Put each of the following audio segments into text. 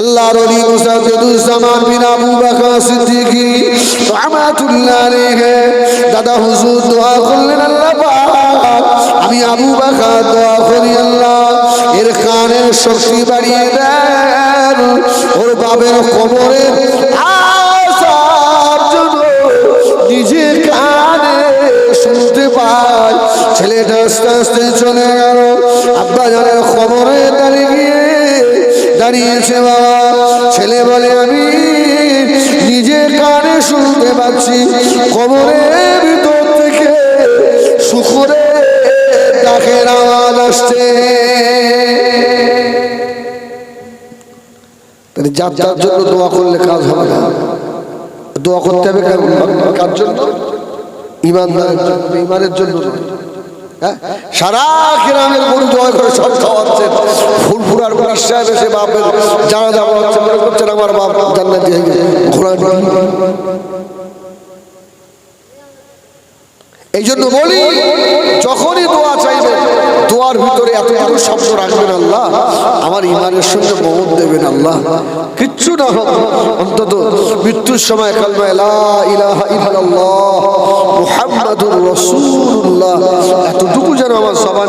আল্লাহর ওলি মুসাদ্দিদুজ্জামান বিন আবু বকর সিদ্দিকী রাহমাতুল্লাহ আলাইহি, দাদা হুজুর দোয়া করলেন, আল্লাহ পাক, আমি আবু বকর দোয়া করি, আল্লাহ, এর কানের শক্তি বাড়িয়ে দেন, ওর বাবের কবরে নিজে কানে শুনতে পাই। ছেলেটা আস্তে আস্তে চলে গেল, আব্বা জানের খবরে দাঁড়িয়ে দাঁড়িয়েছে বাবা। ছেলে বলে, আমি নিজে কানে শুনতে পাচ্ছি। খবরের ভিতর থেকে শুকুরে ডাকের আওয়াজ আসছে। যার যার জন্য দোয়া করলে কাজ হবে না। দোয়া করতে হবে কার- জন্য? ইমানদারের জন্য। ইমানের জন্য নয়। সারা গ্রামের গরু জয় করে সব এসে বাপের হচ্ছে মনে করছেন আমার বাপ দিয়ে এই জন্য বলি। যখনই দোয়া চাইবে, দোয়ার ভিতরে এত এত শব্দ রাখবেন আল্লাহ, আমার ইমানের সঙ্গে মমত দেবেন আল্লাহ। কিচ্ছু না হোক, অন্তত মৃত্যুর সময় কালমা ইলাহা ইল্লাল্লাহ, মুহাম্মাদুর এতটুকু যেন আমার সবার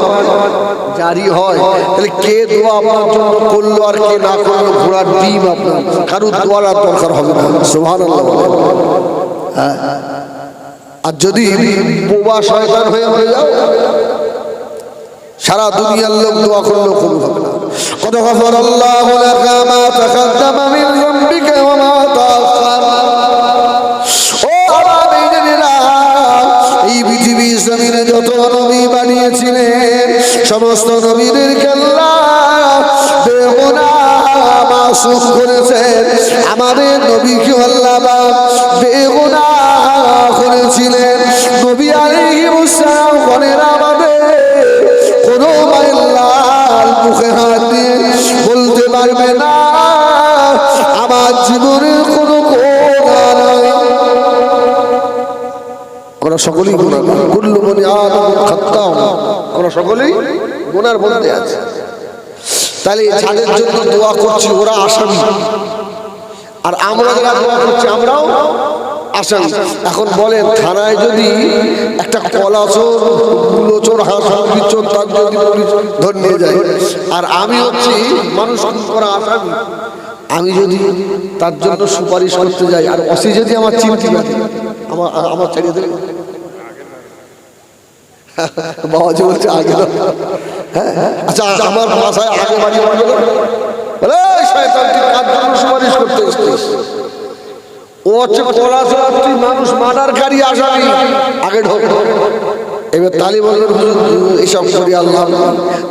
জারি হয়, তাহলে কে দোয়া আপনার জন্য করল আর কে না করল ঘোড়ার ডিম আপনার? কারুর দোয়ার আর দরকার হবে না। সুবহানাল্লাহ আর যদি বোবা শয়তান হয়ে হয়ে যাও, সারা দুনিয়ার লোক দোয়া করলেও কবুল হবে না। যত সমস্ত বেগুনাহ মাসুম করেছেন। আমাদের নবীকে আল্লাহ বেগুনাহ করেছিলেন। বলতে না। আমার জীবনের কোনো আমরা সকলেই গুণা কুল্লু আদম আমরা সকলেই গুনার মধ্যে আছে। তাহলে যাদের জন্য দোয়া করছি, ওরা আসামি। আর আমরা যারা দোয়া করছি, আমরাও আসামি। এখন বলেন, থানায় যদি একটা কলা চোরগুলো চোর তার যদি পুলিশ যায়, আর আমি হচ্ছি মানুষ করা আসামি, আমি যদি তার জন্য সুপারিশ করতে যাই, আর অসি যদি আমার চিনতে পারে আমার আমার ছেড়ে দেবে। বাবাজি বলছে, আগে। হ্যাঁ আচ্ছা আমার বাসায় আগে বাড়ি বাড়ি বলে শয়তান, তুই কার জন্য সুপারিশ করতে এসছিস? ও হচ্ছে মানুষ আগে ঢোক। এবার তালি বললেন "হুজুর, করি আল্লাহ।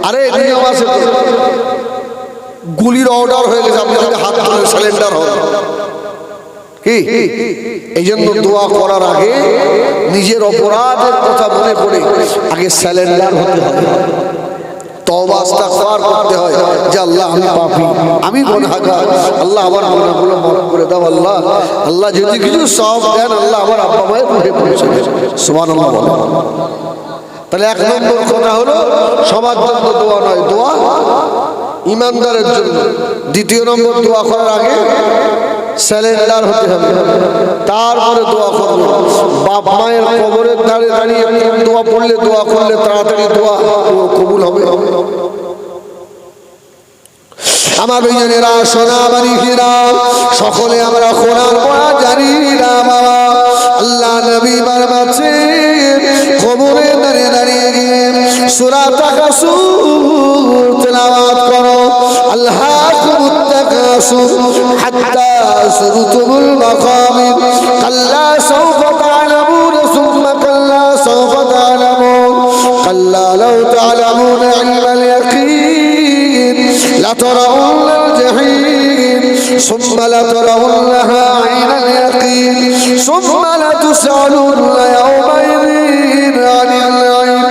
আরে নিয়ম আছে গুলির অর্ডার হয়ে গেছে আপনি যদি হাত ধরে সিলিন্ডার হন। কি? এই জন্য দোয়া করার আগে নিজের অপরাধের কথা মনে করে আগে স্যালেন্ডার হতে হবে। করতে হয়। যে আল্লাহ, আমি আল্লাহ আমার করে আল্লাহ। আল্লাহ দেন, আল্লাহ আমার তাহলে এক নম্বর কথা হলো, সবার জন্য দোয়া নয়, দোয়া ইমানদারের জন্য। দ্বিতীয় নম্বর দোয়া করার আগে স্যালেন্ডার হতে হবে। তারপরে দোয়া করব। বাপ মায়ের কবরের ধারে দাঁড়িয়ে দোয়া পড়লে দোয়া করলে তাড়াতাড়ি দোয়া কবুল হবে। সকলে আমরা পড়া জানি না বাবা। আল্লাহ নবী বারবাছে কবরে দাঁড়িয়ে দাঁড়িয়ে গিয়ে সূরা তাকাসুর তেলাওয়াত করো। আল্লাহ কুমুত্তাকাসুর হাত্তা সুরতুমুল মাকামির কাল্লা সাউফা তা'লামুন সুম্মা কাল্লা সাউফা তা'লামুন কাল্লা লাউ তা'লামুন ইলমাল ইয়াকিন لترون الجحيم ثم لترونها عين اليقين ثم لتسألن يومئذ عن النعيم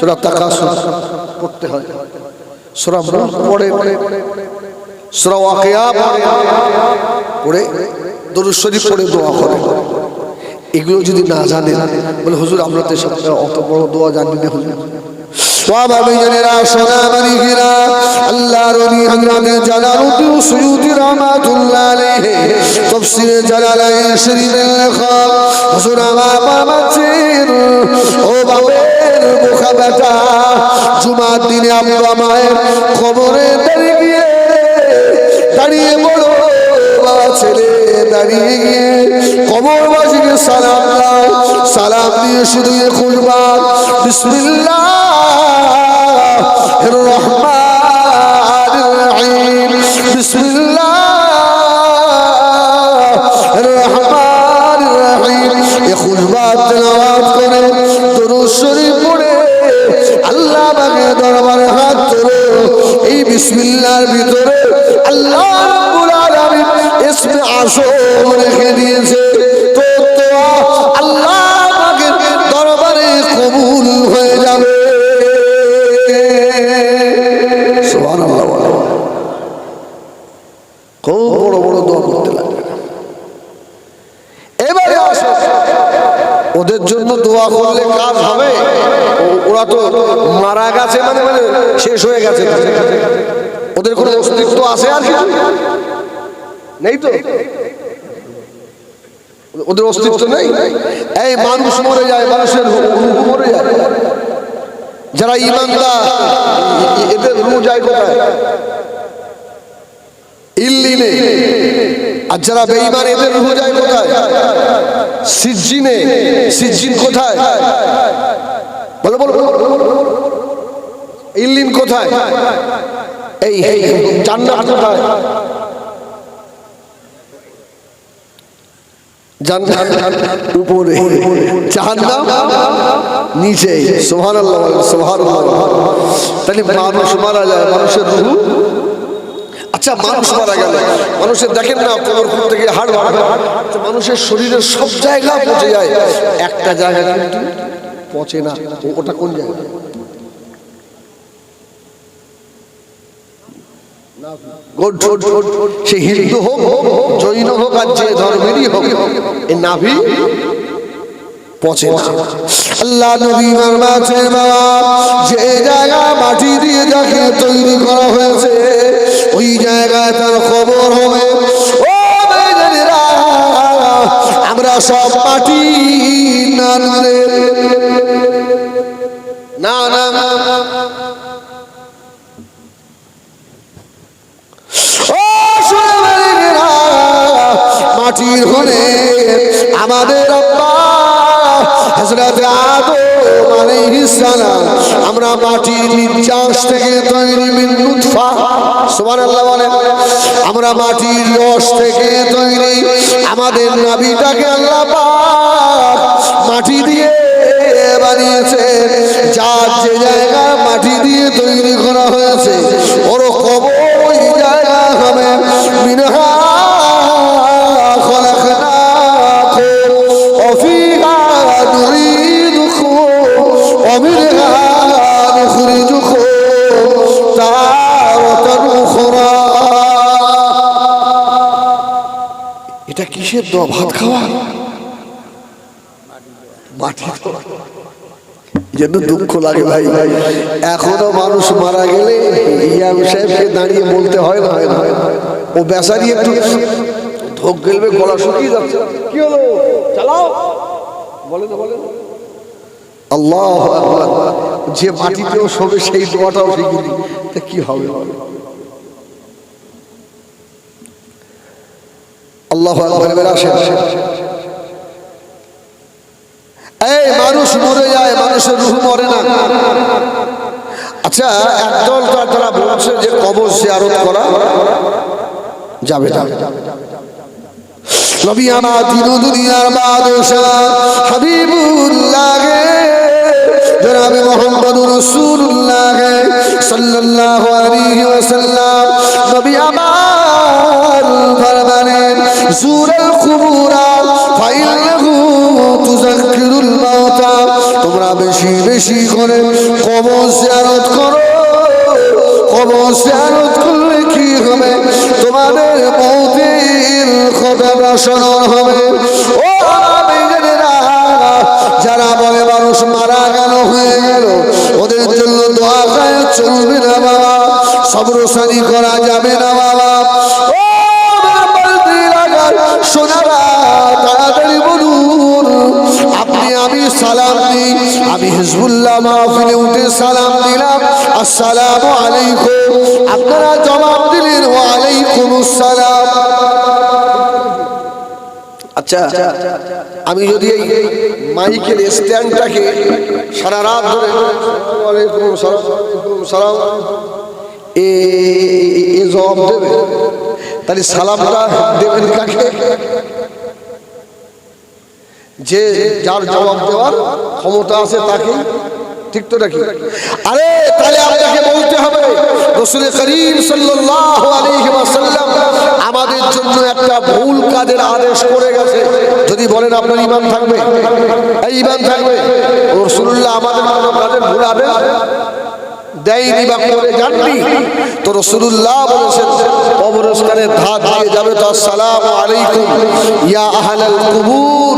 سورة تقاسم পড়তে হয় সূরা মুলক পড়ে এগুলো যদি না জানেন বলে, হুজুর, আমরা তো সব অত বড় দোয়া জানি না, হুজুর। আমার জুমার দিনে আব্বা মায়ের খবরে দাঁড়িয়ে বাবা ছেলে, দাঁড়িয়ে। গিয়ে কবরবাসীকে সালাম দাও। সালাম দিয়ে শুধু খুলবা বিসমিল্লাহ রহমান রহিম। বিসমিল্লাহ রহমান রহিম। এ খুলবা তেলাওয়াত করে পড়ে। আল্লাহ বাগে দরবারে হাত তোলো। এই বিসমিল্লাহর ভিতরে ইসমে রেখে দিয়েছে তো হয়ে যাবে খুব বড় বড় দোয়া করতে লাগে এবারে ওদের জন্য দোয়া করলে কাজ হবে। ওরা তো মারা গেছে মানে মানে শেষ হয়ে গেছে। ওদের কোনো অস্তিত্ব আছে আর নেই তো? ওদের অস্তিত্ব নেই। এই মানুষ মরে যায়, মানুষের মরে যায়। যারা ইমানদার, এদের রু যায় কোথায়? আর যারা এদের কোথায়? বলো বলো কোথায়? এই কোথায়? নিচে। তাহলে মারা যায় মানুষের আচ্ছা মানুষ মারা গেল। মানুষের দেখেন না কবর করতে গিয়ে হাড় বাড়বে আচ্ছা, মানুষের শরীরের সব জায়গা পচে যায়। একটা জায়গা কিন্তু পচে না। ওটা কোন জায়গা? সে হিন্দু হোক জৈন হোক, আর যে ধর্মেরই হোক এই নাভি আল্লাহ নবী মারমাছের বাবা, যে জায়গা দিয়ে যাকে ওই জায়গায় তার খবর হবে। আমরা সব মাটি না থেকে তৈরি আমাদের নাভিটাকে দোয়া ভাত খাওয়া। মাটি। জন্য দুঃখ লাগে ভাই। ভাই এখনও মানুষ মারা গেলে ইয়াম সাহেবকে দাঁড়িয়ে বলতে হয় না। হয় না ও বেচারি একটু ধোক গেলবে, গলা শুকিয়ে যাচ্ছে। কি হলো? চালাও। বলে না বলে আল্লাহ যে মাটিতেও শোবে, সেই দোয়াটাও দিই তা কি হবে? আল্লাহ এই মানুষ মরে যায়, মানুষের রুহ মরে না। আচ্ছা একদল তার বলছে যে কবর জিয়ারত করা, যাবে না। নবী আমার দিন দুনিয়ার বাদশাহ হাবিবুল্লাহ জনাবে মোহাম্মদ রাসূলুল্লাহ সাল্লাল্লাহু আলাইহি ওয়াসাল্লাম। নবী আমার তুযাক্কিরুল মাউতা। তোমরা বেশি বেশি করে কবর জিয়ারত করো। কবর জিয়ারত করলে কি হবে? তোমাদের মৌতের হবে। ও যারা বলে মানুষ মারা গেল, হয়ে গেল, ওদের জন্য সবরসানি করা যাবে না হিজবুল্লাহ মাহফিলে উঠে সালাম দিলাম। আলাইকুম। আপনারা জবাব দিলেন আসসালাম আচ্ছা আমি যদি এই মাইকের স্ট্যান্ডটাকে সারা রাত ধরে ওয়ালাইকুম সালাম এ জবাব দেবে? তাহলে সালামটা দেবেন কাকে? যে যার জবাব দেওয়ার ক্ষমতা আছে তাকে ঠিক তো নাকি? আরে, তাহলে আপনাকে বলতে হবে রসুল করিম ওয়াসাল্লাম আমাদের জন্য একটা ভুল কাজের আদেশ করে গেছে। যদি বলেন আপনার ইমান থাকবে। এই ইমান থাকবে। রসুল্লাহ আমাদের কোনো কাজের ভুল আদেশ দেয়নি বা করে তো রসুল্লাহ দিয়ে যাবে আলাইকুম। ইয়া কুবুর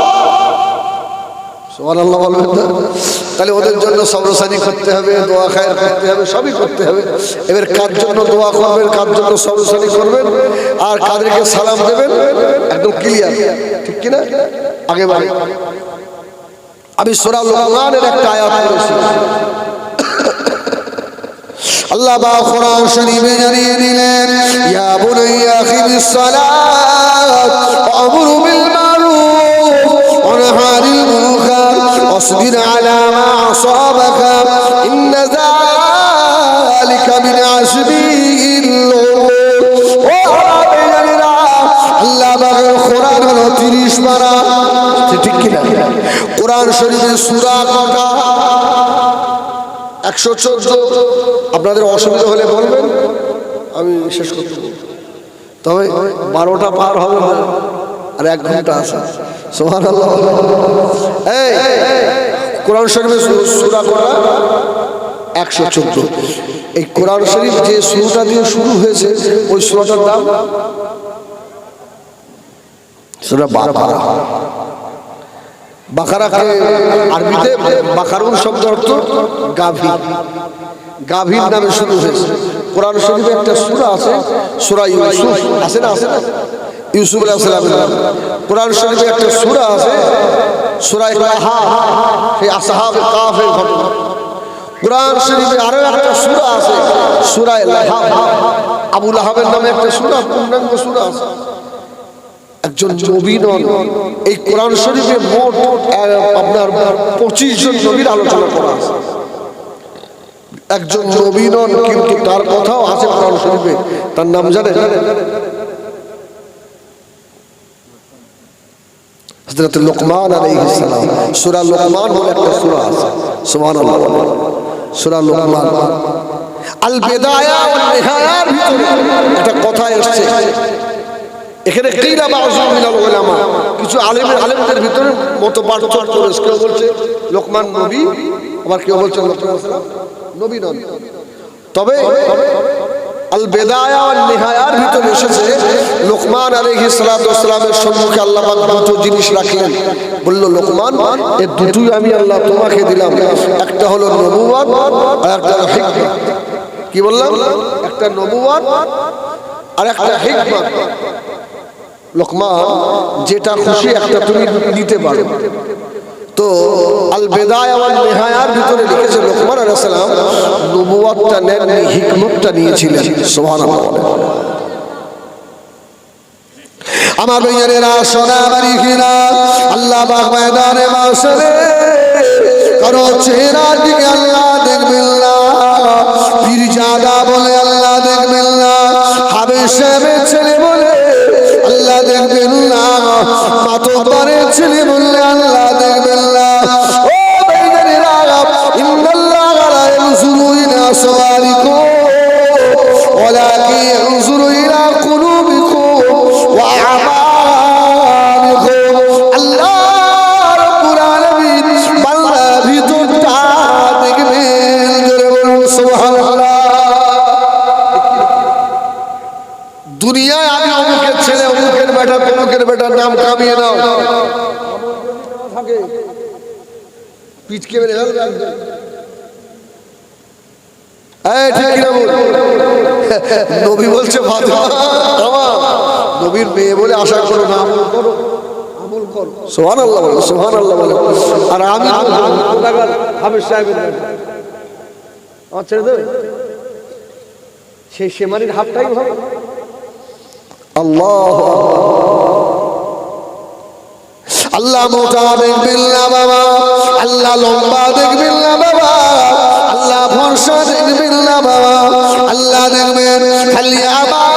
বলবেন? তাহলে ওদের জন্য সবরসানি করতে হবে, দোয়া খায়ের করতে হবে, সবই করতে হবে। এবার কার জন্য দোয়া করবেন, কার জন্য সবরসানি করবেন, আর কাদেরকে সালাম দেবেন, একদম ক্লিয়ার ঠিক কিনা? আগে বাড়ি। আমি সোরা একটা আয়াত করেছি আল্লাহ বা কোরআন শরীফে জানিয়ে দিলেন, ইয়া বুনাইয়া খিমিস সালাত ওয়ামুর বিল واصبر على ما أصابك إن ذلك من عزم الأمور আল্লাহ বাগের কোরআন হলো তিরিশ পারা ঠিক কিনা কোরআন শরীফের সুরা কটা একশো চোদ্দ আপনাদের অসুবিধা হলে বলবেন আমি শেষ করতে বলবো। তবে বারোটা পার হবে না আর এক ঘণ্টা আছে। সোহান এই, কোরআন শরীফের সু- সুরা করা একশো চোদ্দ। এই কোরআন শরীফ যে সুরটা দিয়ে শুরু হয়েছে, ওই সুরাটার দাম সুরা বারো বাকারাকে আরবিতে বাকারুন শব্দ অর্থ গাভী। গাভীর নামে শুরু হয়েছে। কোরআন শরীফে একটা সূরা আছে, সূরা ইউসুফ। আছে না আছে না? ইউসুফ আলাইহিস সালামের নাম কোরআন শরীফে একটা সূরা আছে, সূরা ঘটনা। কোরআন শরীফে আরও একটা সূরা আছে, সূরা লাহাব। আবু লাহাবের নামে একটা সূরা, পূর্ণাঙ্গ সূরা আছে। একজন নবী নন, এই কোরআন শরীফে মোট আপনার পঁচিশ জন নবীর আলোচনা করা আছে। একজন নবী নন, কিন্তু তার কথাও আছে কোরআন শরীফে। তার নাম জানেন? হযরত লোকমান আলাইহিস সালাম। সূরা লোকমান বলে একটা সূরা আছে। সুবহানাল্লাহ। সূরা লোকমান। আল বিদায়া ওয়াল নিহায়ার ভিতরে একটা কথা এসেছে। এখানে কিলা বাযু মিনাল উলামা। কিছু আলেমের, আলেমদের ভিতরে মত পার্থক্য রয়েছে। কেউ বলছে লোকমান নবী, আবার কেউ বলছে লোকমান নবী নন। তবে ভিতরে লোকমান সম্মুখে আল্লাহ জিনিস লোকমান দুটোই আমি দিলাম। একটা হলো বললাম? একটা আর একটা লোকমান, যেটা খুশি একটা তুমি নিতে পারো। তো আল বেদায় ওয়াল নিহায়ার ভিতরে লিখেছে লোকমান আলাইহিস সালাম নবুয়তটা নেননি, হিকমতটা নিয়েছিলেন, সুবহানাল্লাহ আমার ভাইয়ানেরা সোনা বাড়ি কিনা আল্লাহ পাক ময়দানে মাসরে কারও চেহারার দিকে আল্লাহ দেখবেন না পীরজাদা বলে আল্লাহ দেখবেন না হাবে হাবেশাবের ছেলে বলে আল্লাহ দেখবেন না। মাতবারের ছেলে বললে আল্লাহ দেখবেন দাম কামিয়ে নাও পিচকে মেরে ফেলবে একদম। এই, ঠিক কিনা বল? নবী বলছে নবীর মেয়ে বলে আশা করো না। আমল করো আমল করো। সোহান আল্লাহ বলো সোহান আল্লাহ বলো। আর আমি হাফিজ সাহেবের আমার ছেড়ে দেবে? সেই সেমানির হাফটাই ভালো। আল্লাহ আল্লাহ মোটা দেখবেন না বাবা। আল্লাহ লম্বা দেখবেন না বাবা। আল্লাহ ভরসা দেখবেন না বাবা। আল্লাহ দেখবেন খালি আমার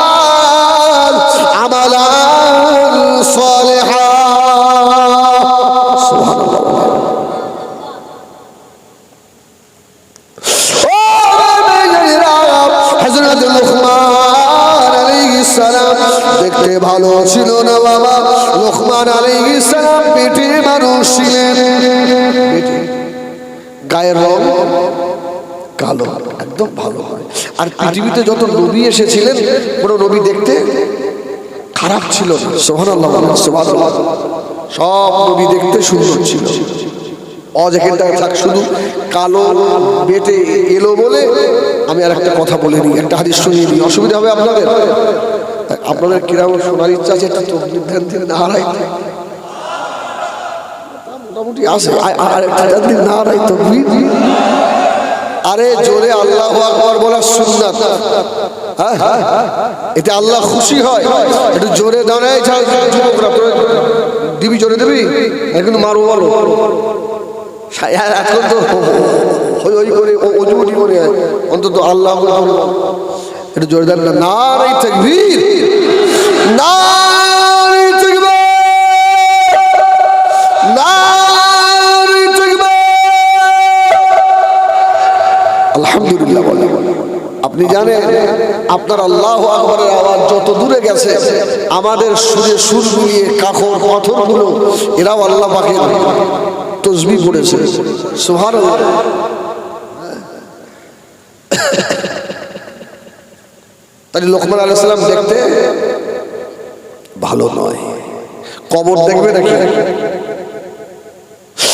সালাম, দেখতে ভালো ছিল না বাবা। লোকমান আলাইহিস সালাম পেটে মানুষ গায়ের রং কালো, একদম ভালো হয়। আর পৃথিবীতে যত নবী এসেছিলেন কোনো নবী দেখতে খারাপ ছিল সোহান আল্লাহ সোহান সব নবী দেখতে সুন্দর ছিল। অজেকেরটা থাক শুধু কালো বেটে এলো বলে আমি আর একটা কথা বলে নিই, একটা হাদিস শুনিয়ে নিই। অসুবিধা হবে আপনাদের? আপনাদের কীরকম শোনার ইচ্ছা আছে, একটা ধ্যান থেকে না হারাই মোটামুটি আছে। না হারাই তকবির। আরে, জোরে আল্লাহ আকবার বলা সুন্নাত। হ্যাঁ হ্যাঁ এতে আল্লাহ খুশি হয়। একটু জোরে দাঁড়ায় দিবি, জোরে দিবি? এখন মারো বলো এখন তো হই হই করে, ও- অজু উজু করে অন্তত আল্লাহ একটু জোরে দাঁড়ান। না রে তাকবীর। না আলহামদুলিল্লাহ বলে। আপনি জানেন, আপনার আল্লাহ আকবরের আওয়াজ যত দূরে গেছে, আমাদের সুরে সুর মিলিয়ে কাখর পাথরগুলো এরাও আল্লাহ পাকে তসবি পড়েছে। সোহার তাহলে লোকমান আলাইসাল্লাম দেখতে ভালো নয়। কবর দেখবে নাকি আমার মেয়েরা সোনা মালিকেরা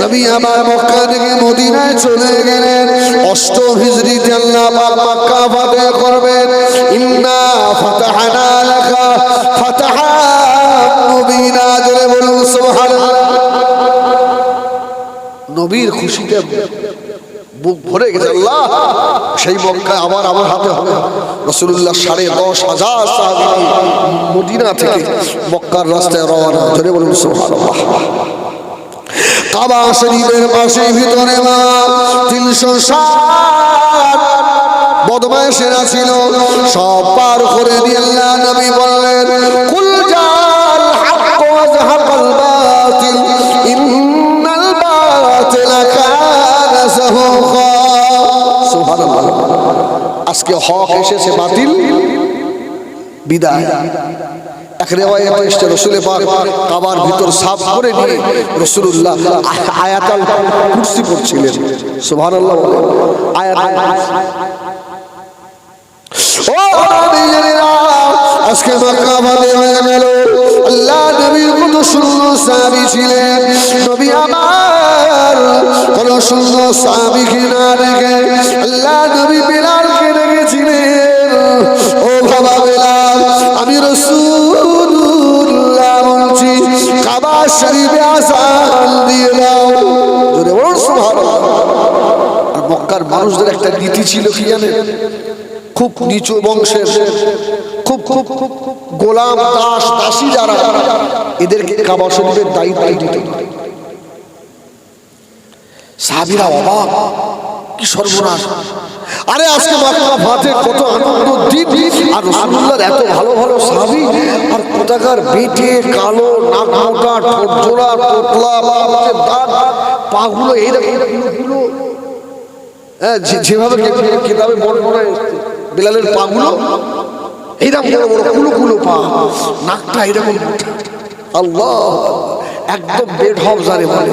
নবী আমার মক্কা থেকে মদিনায় চলে গেলেন। অষ্ট হিজরিতে আল্লাহ পাক মক্কা ফাতে করবেন। ইন্না ফাতাহানা লাকা, ফাতাহা মুবিনা জোরে বলুন, সুবহানাল্লাহ। নবীর খুশিতে বুক ভরে গেছে, আল্লাহ, সেই মক্কায় আবার আমার হাতে হবে। রসুল্লাহ সাড়ে দশ হাজার মদিনা থেকে মক্কার রাস্তায় রওনা, জোরে বলুন, সুবহানাল্লাহ। কাবা শরীফের পাশে ভিতরে মা, তিনশো ষাট বদমাইশেরা ছিল। সব পার করে দিয়ে নবী বললেন, কুল জাল হাক্ক ওয়া যাহাকাল বাতিল, ইন্নাল বাতিলা কানা যাহুকা সুবহানাল্লাহ। আজকে হক এসেছে বাতিল, বিদায়। এক রেওয়ায়ত এসছে, রসুলে পাক কাবার ভিতর সাফ করে নিয়ে রসুল্লাহ আয়াতাল কুরসি পড়ছিলেন। বলেন আয়াতাল আজকে মক্কা বাদে হয়ে গেল। আল্লাহ নবীর কত সুন্দর সাহাবী ছিলেন। নবী আমার কোন সুন্দর সাহাবীকে না রেখে আল্লাহ নবী বিলালকে শরীফে আসান দিয়ে দাও। বলুন, সুবহানাল্লাহ। আর মক্কার মানুষদের একটা নীতি ছিল কি জানেন? খুব নিচু বংশের খুব খুব খুব গোলাম দাস, দাসী যারা, এদেরকে কাবা শরীফের দায়িত্ব দিত। সাহাবিরা অবাক, কি সর্বনাশ। আরে আজকে মক্কা ফাতে কত আনন্দ দিন। আর রাসূলুল্লাহর এত ভালো ভালো সাহাবী আর কোথাকার বেটে কালো নাক মোটা ঠোঁট জোড়া দাঁত পাগুলো এইরকম হ্যাঁ যেভাবে কিতাবে বর্ণনা এসছে। বিলালের পাগুলো। এইরকম বড় বড় কুলো কুলো পা। নাকটা এরকম মোটা। আল্লাহ একদম বেড হব জানে বলে।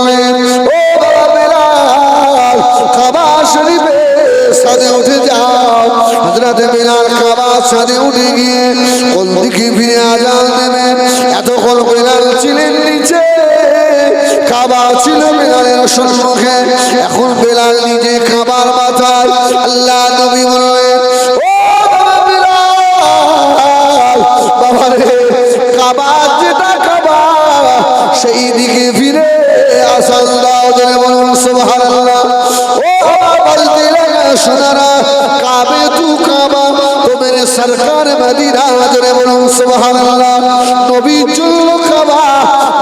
হযরত বিলাল কাবা সাদে উঠে গিয়ে কোন দিকে ফিরে আজান দেবেন এতক্ষণ বিলাল ছিলেন নিচে। কাবা ছিল বেলালের সম্মুখে। এখন বেলাল নিজে খাবার মাথায় আল্লাহ নবী বললেন বাবা বাবা সেই দিকে ফিরে জনে বলুন, সুবহানাল্লাহ। ও লাগা সোনারা সরকার মদিনা জনে বলুন, সুবহানাল্লাহ। নবী চলল কাবা,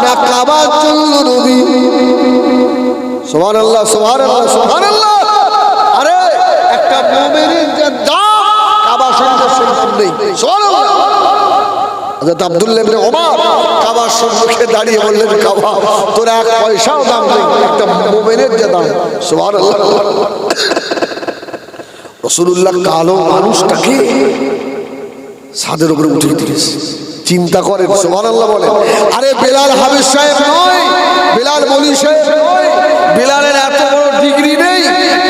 না কাবা চলল নবী? সুবহানাল্লাহ সুবহানাল্লাহ সুবহানাল্লাহ। আরে, একটা মুমিনের যে দাম, কাবা সেই দাম নেই। সুবহানাল্লাহ। হযরত আব্দুল্লাহ ইবনে ওমর কাবার সম্মুখে দাঁড়িয়ে বললেন, কাবা, তোর এক পয়সাও দাম নেই, একটা মুমিনের যে দাম। সুবহানাল্লাহ। রাসূলুল্লাহ কালো মানুষটাকে ছাদের উপরে উঠে দিয়েছে। চিন্তা করেন সুবহানাল্লাহ বলে, আরে বেলাল হাবিব সাহেব নয়, বেলাল বলি সাহেব বেলালের এত বড় ডিগ্রি নেই,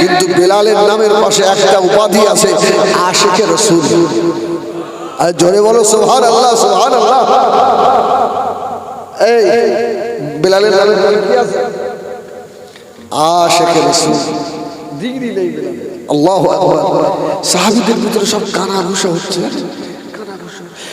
কিন্তু বেলালের নামের পাশে একটা উপাধি আছে আশিকে রসুল। আর জোরে বলো সুবহান আল্লাহ সোহান আল্লাহ এই, বেলালের নামের কি আছে? আশিকে রসুল। ডিগ্রি নেই বেলালের। আল্লাহ সাহাবিদের ভিতরে সব কানা ঘুষা হচ্ছে।